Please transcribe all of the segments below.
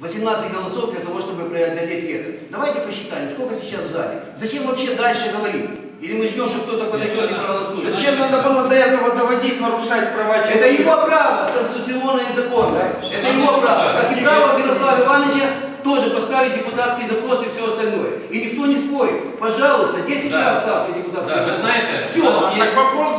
18 голосов для того, чтобы преодолеть вето. Давайте посчитаем, сколько сейчас в зале. Зачем вообще дальше говорить? Или мы ждем, что кто-то подойдет и проголосует? Зачем надо было до этого доводить, нарушать права Это человека? его право, конституционное и законное. Это его право. Как и право Ярослава Ивановича тоже поставить депутатские запросы и все остальное. И никто не спорит. Пожалуйста, 10 Да. раз ставьте депутатские Да, вы запросы. знаете, Все. Так вопрос,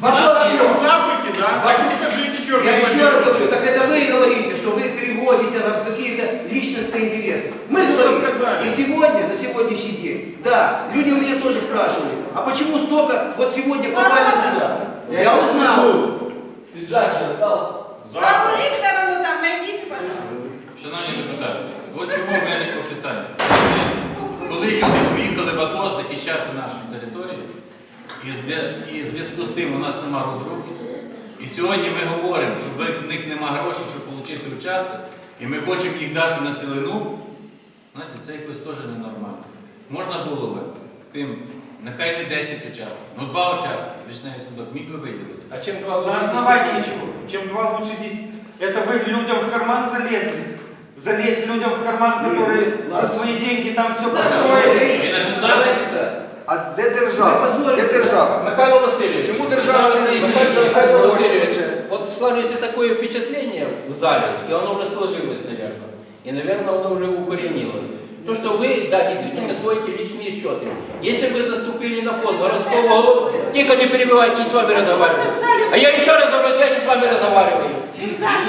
Вопрос в в чем? запахе, да? Так и скажите, что Я еще раз говорю, так это вы говорите, что вы переводите на какие-то личностные интересы. Мы Ну, говорим, что сказали? и сегодня, на сегодняшний день, да, люди у меня тоже спрашивали, а почему столько вот сегодня попали туда? Я узнал. Пиджак же остался. Павлу Викторовну там найдите, пожалуйста. Шановні депутати, от чому в мене питання. Коли люди поїхали в АТО захищати нашу територію, і в зв'я- і в зв'язку з тим у нас нема розрухи, і сьогодні ми говоримо, що в них нема грошей, щоб отримати участок, і ми хочемо їх дати на цілину, знаєте, це якось теж ненормально. Можна було би тим, нехай не 10 участків, ну 2 участки, вишневий садок міг би виділити. А чем два На лучше основании десяти? чего? Чем два лучше десять? Это вы людям в карман залезли. Залезть людям в карман, которые за свои деньги там все построили. Він написав, Давайте так. А де держава? Де держава? Михайло Васильевич, Чому держава не Михайло, відповідає Михайло гроші Васильевич, на це? вот складывается такое впечатление в зале, и оно уже сложилось, наверное. И, наверное, оно уже укоренилось. То, что вы, да, действительно строите личные счеты. Если вы заступили на пост городского головы, тихо не перебивайте, не с вами разговариваю. А я еще раз говорю, я не с вами разговариваю.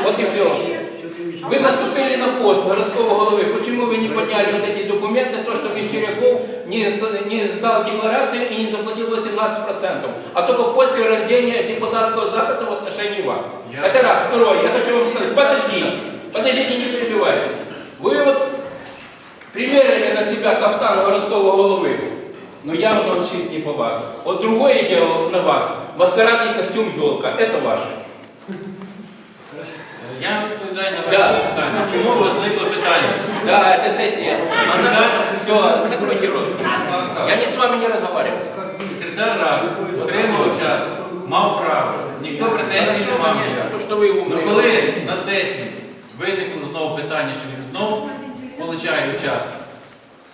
Вот и все. Вы заступили на пост городского головы. Почему вы не подняли вот эти документы, то, что Мещеряков не, не сдал декларацию и не заплатил 18%, а только после рождения депутатского запыта в отношении вас? Я- Это раз. Второе, я хочу вам сказать, подожди, подождите, не перебивайтесь. Вы вот примерили на себя кафтан городского головы, но явно он не по вас. Вот другое дело на вас. Маскарадный костюм елка, это ваше. я відповідаю на Да. ваше питання. Чому возникло питання? Да, это сессия. Все, закройте рот. Я не с вами не разговариваю. Секретар ради отримав участок, мав право, ніхто претензій не мав. конечно, ніяких. то, что вы Ну умные. коли на сесії виникло знову питання, що він знову получає участок,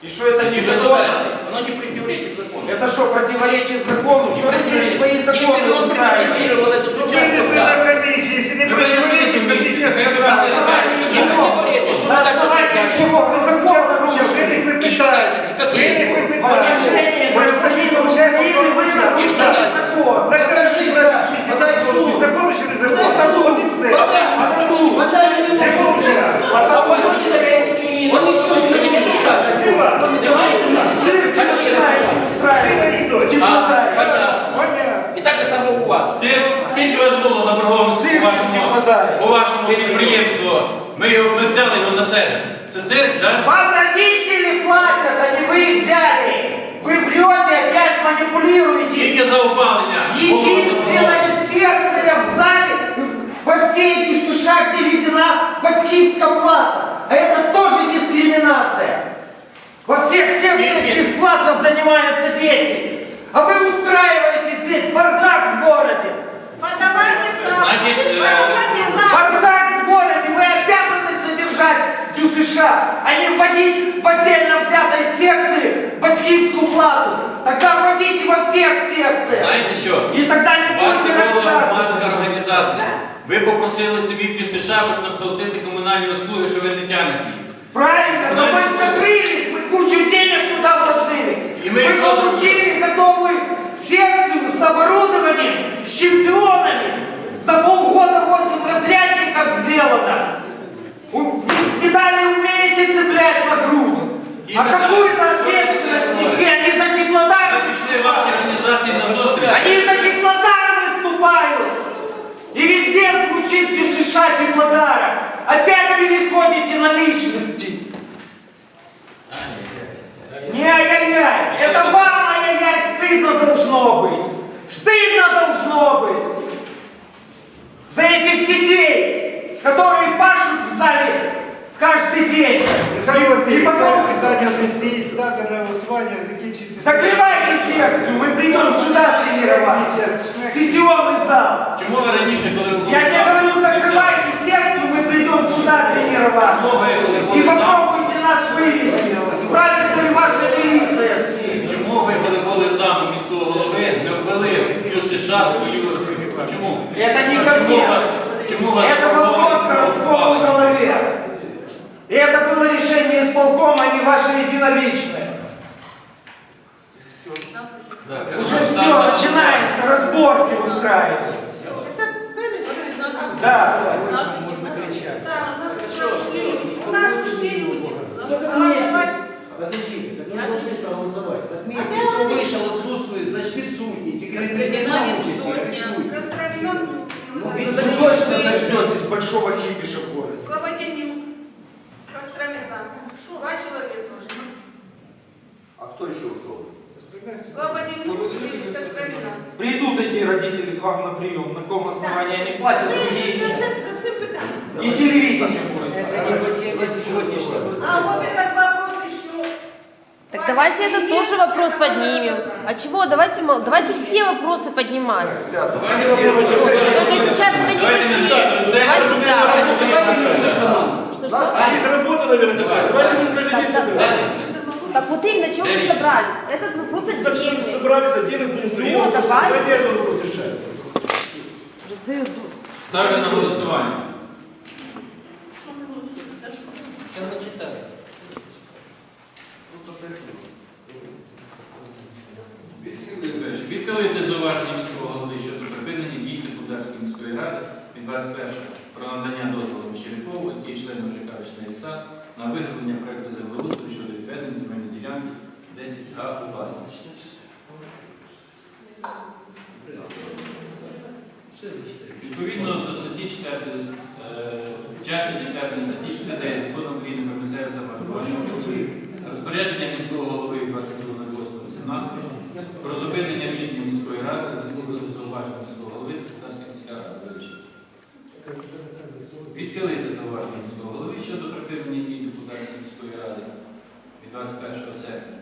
И что это не закон? Оно не противоречит закону. Это что, противоречит закону? Что вы здесь свои Если законы бы он устраиваете? приватизировал участок, Вынесли да. на комиссии, если не Ну, противоречит, комиссия сказала. Не противоречит, что На вы так основании манипулируете. Скільки за опалення? було Единственная секция в зале во всей эти США, где введена батькивская плата. А это тоже дискриминация. Во всех секциях бесплатно занимаются дети. А вы устраиваете здесь бардак в городе. Подавайте сам. Значит, э. Бардак в городе. Вы обязаны содержать всю США, а не вводить в отдельно взятой секции батькивскую плату. Тогда вводите во всех секциях. Знаєте що? И тогда не У вас будете це була рассказывать. громадська організація. Ви попросили собі в США, щоб нам платити комунальні услуги, що ви не тягнете їх. Правильно, но мы закрылись, мы кучу денег туда вложили. И мы мы что получили готовую секцию с оборудованием, с чемпионами. За полгода 8 разрядников сделано. У- Медали умеете цеплять на грудь. И А медали. какую-то ответственность нести, они за Ви теплодар, пішли ваші організації на зустріч. они за теплодар выступают. И везде звучит ДЮСШ теплодара. Опять переходите на личности. Не ай-яй-яй, это вам ай-яй-яй стыдно должно быть. Стыдно должно быть. За этих детей, которые пашут в зале каждый день. Михаил Васильевич, и потом... Питание отнести из стакана усвания, закинчите. Закрывайте секцию, мы придем сюда тренировать. Сессионный зал. Чему вы раньше говорили? Я тебе говорю, закрывайте секцию, мы придем сюда тренировать. И попробуйте нас вывести. Справится ли ваша милиция с ним? Чему вы были були замом міського голови, не ввели в США свою... Чому? Это не а ко мне мне. вас? Чому вас Это вопрос городскому голове. И это было решение исполкома, а не ваше единоличное. Так, Уже все, начинается, разборки устраивать. Это Да. Ну, Вы точно дождетесь большого кипиша в городе. Слободянюк. Костромина. Два человека уже. А кто еще ушел? Слободянюк и Костромина. Придут эти родители к вам на прием, на каком основании они платят, другие нет. це, за це питання. И телевидение будет. А вот еще. Так давайте этот тоже вопрос поднимем. А чего? Давайте, мол- давайте все вопросы поднимать. Только сейчас это не це Давайте нам. Что, что? нас есть работа, наверное, такая. Давайте будем каждый день Так, собираться. Так вот именно, чего мы собрались? Этот вопрос Так что отдельный. собрались, отдельно будем. Ну, давайте. Давайте этот вопрос решаем. Раздаю. Ставлю на голосування. Сейчас зачитаю. Відхилити зауваження міського голови щодо припинення дій депутатської міської ради від 21 про надання дозволу Мещерякову, членом ЖК «Річний ліса» на виготовлення проекту землеустрою щодо відведення земельної ділянки 10 га у власність. Відповідно до статті 4, е, частини 4 статті 59 Закону України про місцеве самоврядування України, розпорядження міського голови 22.08.18 про зупинення рішення міської ради за зауваження міського голови Депутатська міська рада. Відхилити зауваження міського голови щодо припинення дій депутатської міської ради від 21 серпня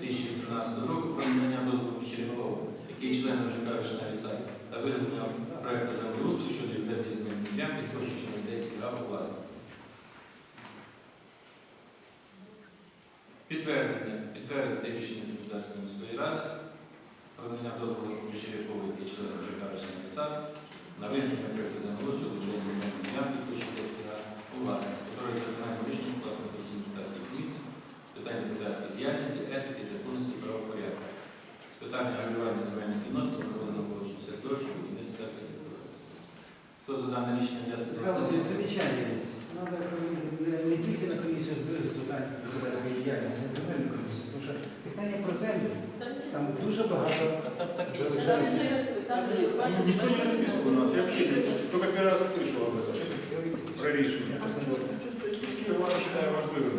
2018 року про надання дозволу Чернігова, який член ЖК «Вишня Ліса» та виготовлення проекту землеустрою щодо відведення земельної ділянки через 10 га у Підтвердити, підтвердити рішення депутатської міської ради про надання дозволу Чернігова, який член ЖК «Вишня Ліса» на виготовлення проекту землеустрою щодо відведення земельної ділянки площею 10 га у власність, дуже багато Так, так, залишається. Никто не расписывал у нас, я вообще только первый раз слышал об этом, про решение. Я считаю важливым.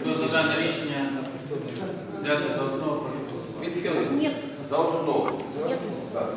Хто за дане рішення взяти за основу, прошу голосувати. Відхилити. Нет, За основу. нет. Так.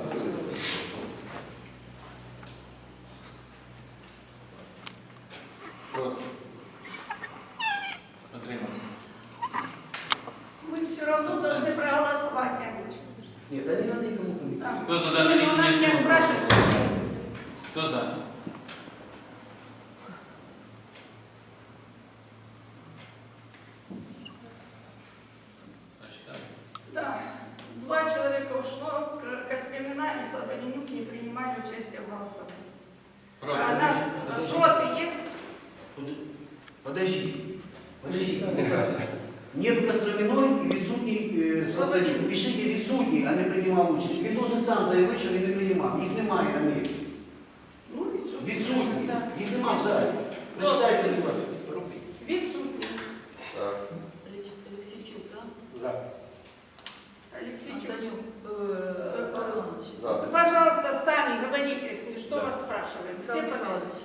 Два человека ушло, К- Костромина и Слободянюк не принимали участие в голосовании. Проти. А нас Подожди. проти є. Подожди. Подожди. Нет Костроминой и відсутній е, Слободянюк. Пишіть відсутній, а не приймав участь. Він должен сам заявити, що він не приймав. Їх немає на місці. Ну, відсутні. Відсутні. Да. Їх немає в залі. Прочитайте, будь ласка. Відсутні. Так. Алексейчук, да? За. Алексейчук. Антонюк, э, Аронович. За. Пожалуйста, сами говорите, что вас спрашиваем. Все Михаил подали. Михайлович.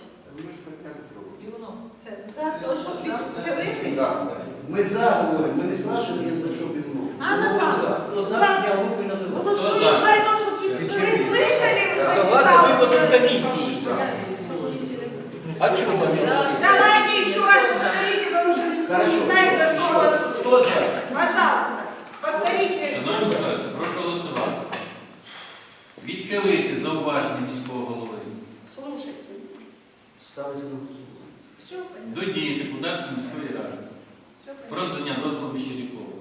Иванов. Це За те, щоб відхилити. Да. Ми за говоримо, ми не спрашуємо, я за що півно. А, напевно. Хто за, За. я руку і Ну, називаю. то Хто что, за? за это, чтобы вы слышали, Согласно зачитал. выводам комиссии. А что Давайте еще раз повторите, потому что Хорошо. не знаете, что у вас. Хто за? Пожалуйста, повторите. Шановні колеги, прошу голосувати. Відхилити зауваження міського голови Слушайте. Ставиться на голосування. До дії депутатської міської ради про надання дозволу Міщерякову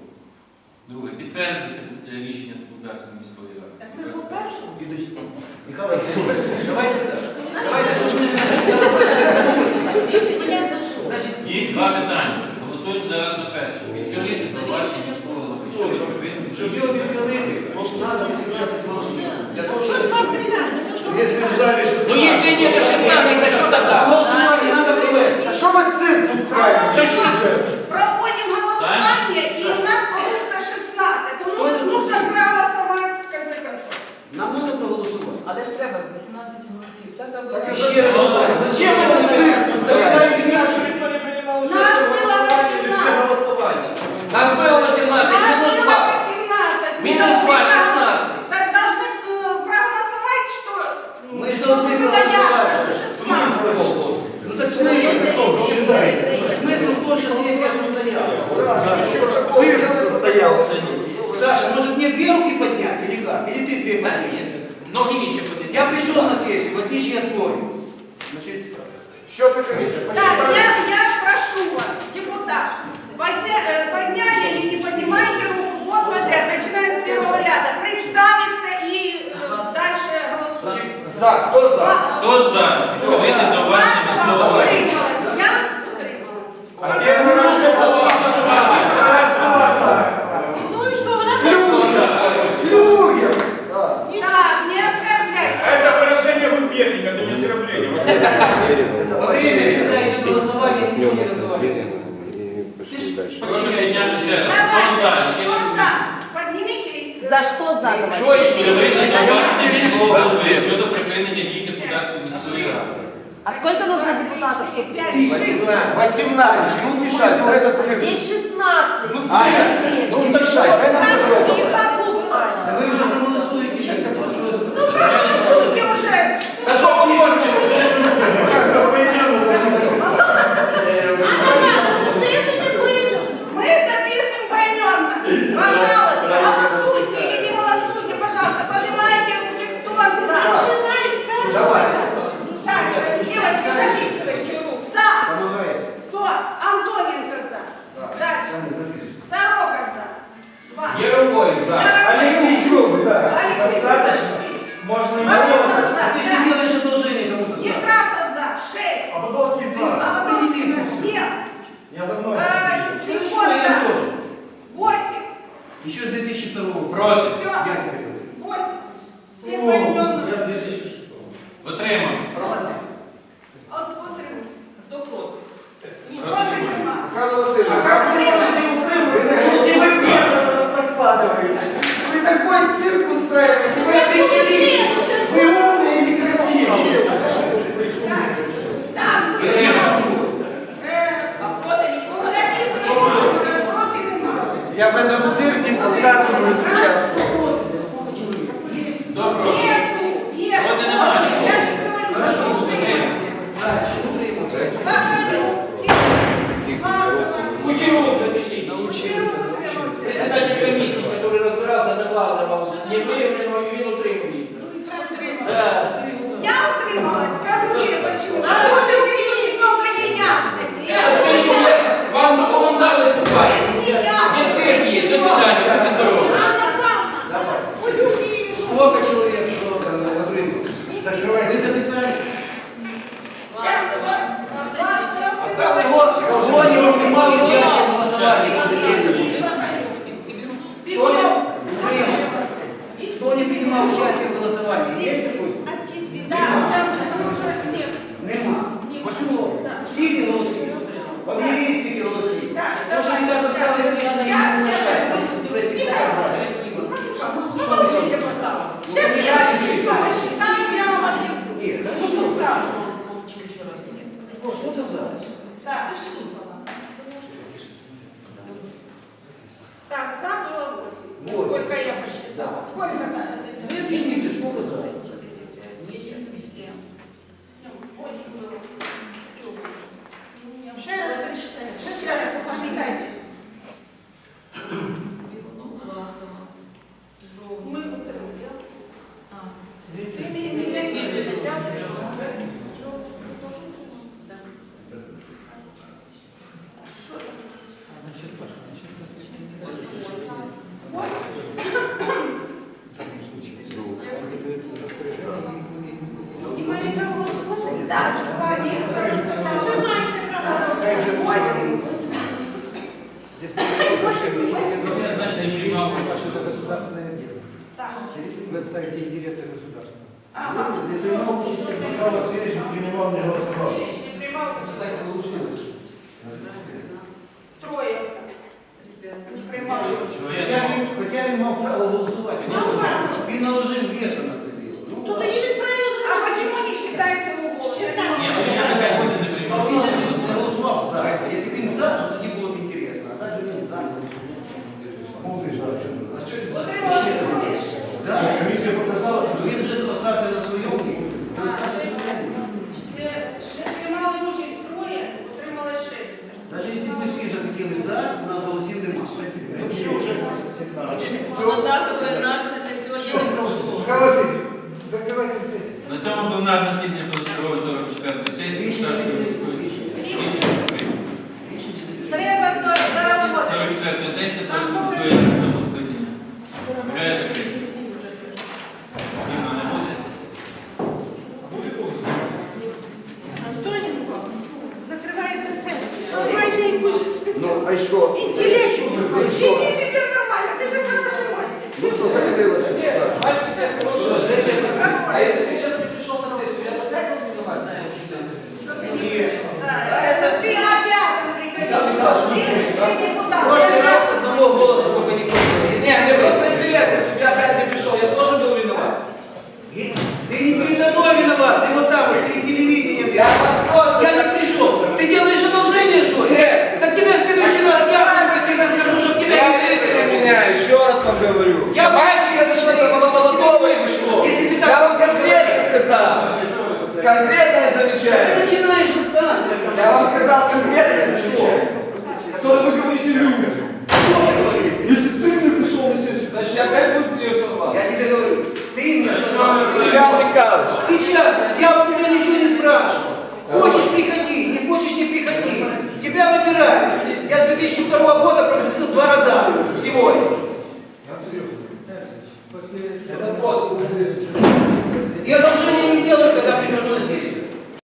Друге, підтвердити рішення Володарської міської ради. Так ми по першому. Михайло давайте так. Є два питання. Голосуємо зараз за перше. Відхилити зауваження міського голови. Що ви робите? щоб його відхилити, 16-17 голосів. Для того, щоб... Если в зале Ну если нет 16, то что тогда? Голосування треба провести. А что вы цирк устраиваете? Проводим голосование, и у нас получится 16. Кто Ну, это нужно допустил? проголосовать в конце концов. Нам треба проголосувати. Але ж треба 18 голосів. Так аби Так і ще раз говорю, зачем ви этот цирк Состоялся, не Саша, может мне две руки поднять или как? Или ты две Да поднять? нет, ноги еще подойдут. Я пришел на сессию, в отличие от твоей. Значит, Так, я, я прошу вас, депутат, подня- э, подняли или не поднимайте руку, вот вот это, начинаем с первого ряда, представиться и э, дальше голосуем. За, кто за? Хто за? Відхилити зауваження міського Маслова голови. утрималась, я утрималась. А первый раз Ну что за? Что если Відхилити вы зауваження міського голови щодо припинення дій депутатської міської ради. А сколько нужно депутатов, чтобы... Пять, шесть. 18. Ну, мешать, смысл этот цирк? Здесь 16. Ну, Аня, Ну, не мешай, дай нам Так, попробовать. За. Абадовский за. Семь. Я давно. Я за. тоже? Восемь. Еще с 2002 года. Проти. Все. Я говорю. Восемь. Семь О, поименно. Я с 2006 Утримався. От утримуюсь. Хто проти? Проти нема. Михаил А Васильевич, как вы можете утримываться, если вы первым подкладываете? Вы такой цирк устраиваете, вы определились, вы умные или красивые? Так, э, А проти нікого? записывайте. Проти нема. Я в этом цирке отказываюсь участвовать. Що це за? Так, Так, за было 8. Восемь. Сколько я посчитала? Сколько надо? Ви об'ясніть, скільки за? 8 было. Закривайте все. На цьому пленарне засідання. Конкретное замечание. Ты начинаешь высказывать. Я вам сказал конкретное замечание. Что вы говорите людям. Если ты мне пришел на сессию, значит я опять буду с нее сорваться. Я тебе говорю, ты мне сказал. Сейчас, я у тебя ничего не спрашиваю. Хочешь приходи, не хочешь не приходи. Тебя выбирают. Я с 2002 года пропустил два раза всего лишь. Это просто интересно. Я одолжение не делаю, когда прихожу на сессию.